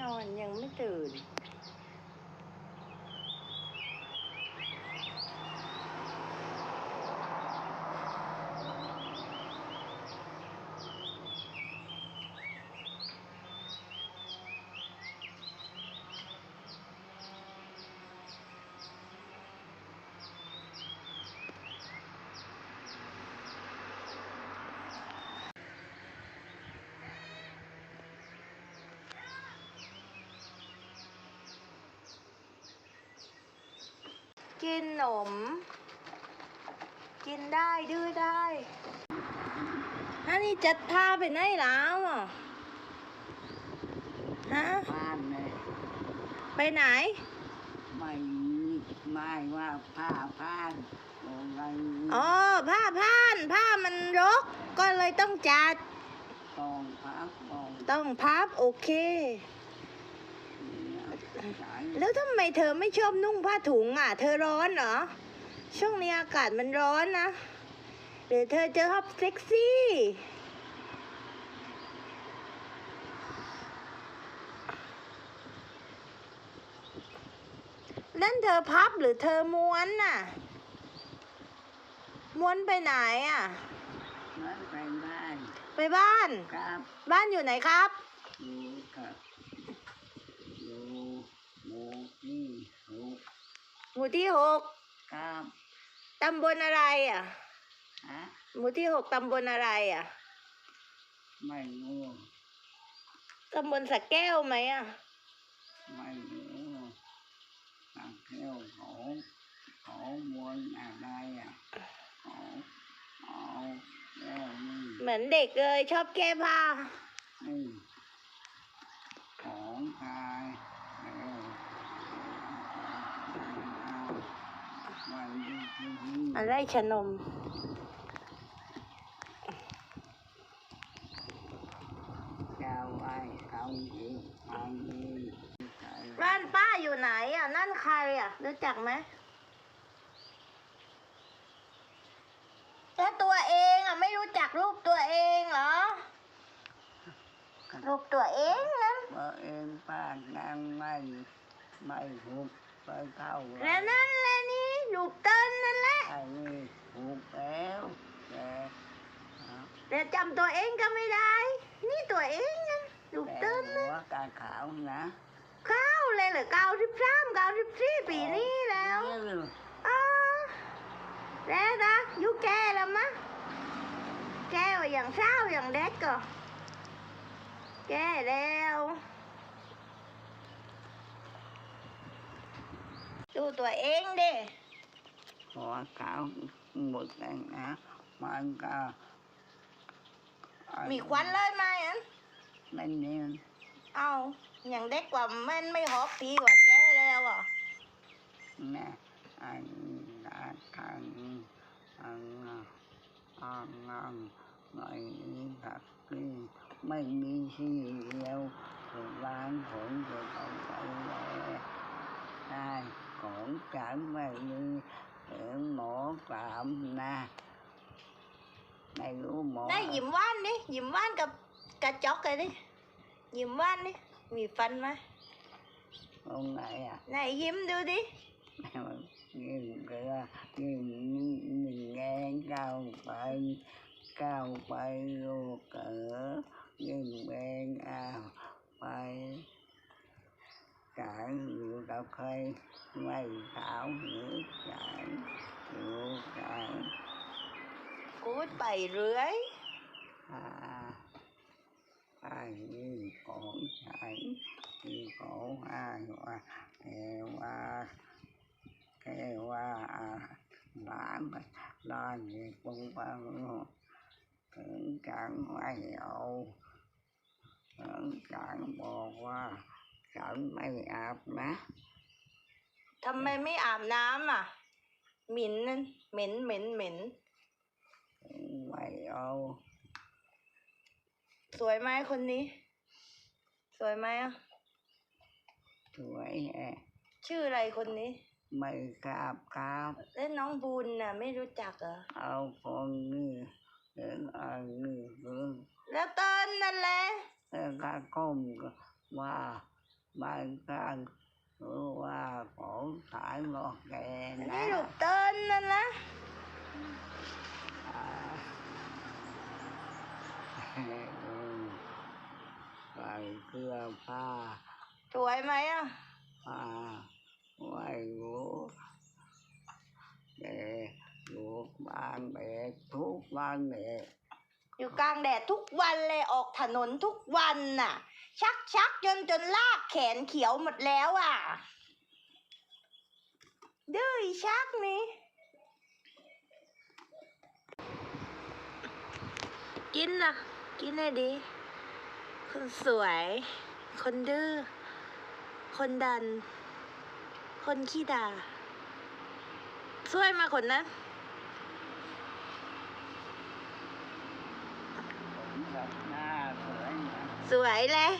นอนยังไม่ตื่น กินหนม กินได้ดื้อได้ฮันนี่จะพาไปไหนแล้วอะฮะบ้านเลยไปไหน ไม่ไม่ว่าผ้าผ้านอะไรอ๋อผ้าพ่าน ผ้ามันรก ก็เลยต้องจัดกองพักกองต้องพับโอเคสาย แล้วทำไมเธอไม่ชอบนุ่งผ้าถุงอะ เธอร้อนเหรอ ช่วงนี้อากาศมันร้อนนะหรือเธอจะชอบเซ็กซี่ นั่นเธอพับหรือเธอม้วนน่ะ ม้วนไปไหนอะนั่นไปบ้าน ไปบ้านครับบ้านอยู่ไหนครับอยู่กับอยู่หมูที่หก ห มู่ที่หกครับตำบลอะไรอะฮะหมู่ที่หกตำบลอะไรอะไม่รู้ตำบลสักแก้วไหมอะไม่รู้ตักเที่ยวเขาเขาบนอะไรอะเขาเอาแล้วนี่เหมือนเด็กเลยชอบแก้ผ้านี่ของตายแล้ววันที่ที่ อะไรชะนมจะไว้เอาอีกเอาอีกใจบ้านป้าอยู่ไหนอะ นั่นใครอะ รู้จักไหมแล้วตัวเองอะ ไม่รู้จักรูปตัวเองเหรอ รูปตัวเองนั้นเมื่อเองป้านั่งไม่ไม่หุบไปเข้าแล้วนั่นแห ละนี่รูปเต้นนั่นแหละ ไอ้นี่หุบแล้วแต่ฮะแต่จำตัวเองก็ไม่ได้ นี่ตัวเองนั่นรูปแต่เต้นหันะวกาขาวนะเก้าเลยเหรอเก้าสิบสามเก้าสิบสี่ปีนี้แล้วเนี่ยอ่าแล้วนะอยุแก่แล้วมะแก่ว่าอย่างเศร้าอย่างเด็กก็แก่แล้วดูตัวเองดิ หัวขาวหมดแล้วนะมันก็ไอ้มีควันเลยไหมอันนั่นนี่เอาอย่างเด็กกว่ามันไม่หอบปีกว่าแก่แล้วอะนะอันนั้นทางอันอันนั้นหน่อยนี้ครับคือไม่มีที่เดียวถึงร้านผมจะต้องไปแล้วได้ของฉันไม่มี เห็นหมอกรามนะไม่รู้หมอได้ยิ้มหว่านดิยิ้มหว่านกับกระจกเลยดิยิ้ม หว่านดิมีฟันไหมตรงไหนอะไหนยิ้มดูดิยืนเกลือยืนหนึ่งแงงก้าว ไปก้าวไปลูกเอ๋อยืนแงงอ้าวไปจานอยู่กับใครไม่ขาวหรือจานอยู่จานกูดไปเรื่อยอาไอ้นี่ของฉันที่ของอ้ายว่าเอว่าแค่ว่าหลานไปนอนอยู่ตรงบ้านถึงจังไม่เอาถึงจังบอกว่าฉันไม่อาบนะทำไมไม่อาบน้ำอะ หมิ่นนั่นเหม็นเหม็นเหม็นถึงไม่เอาสวยไหมคนนี้ สวยไหมอะ สวยแฮะชื่ออะไรคนนี้ ไม่กราบกราบแล้วน้องบุญน่ะ ไม่รู้จักเหรอ เอาคนนี้เห็นอันนี้คือแล้วเติ้ลนั่นแหละ แล้วก็ก้มก็ว่า มันก็รู้ว่าผมขายหมอกแกงอันนะนี้ลูกเติ้ลนั่นนะอ่าอืมใส่เสื้อผ้าสวยไหมอะผ้าไว้รู้เด็กอยู่บ้านเด็กทุกวันเด็กอยู่กลางแดดทุกวันเลยออกถนนทุกวันน่ะ ชักชักจนจนลากแขนเขียวหมดแล้วอะดื้อชักนี่กินนะกินเลยดิคนสวย คนดื้อ คนดัน คนขี้ด่าสวยมาคนนั้นนะ สวยเลย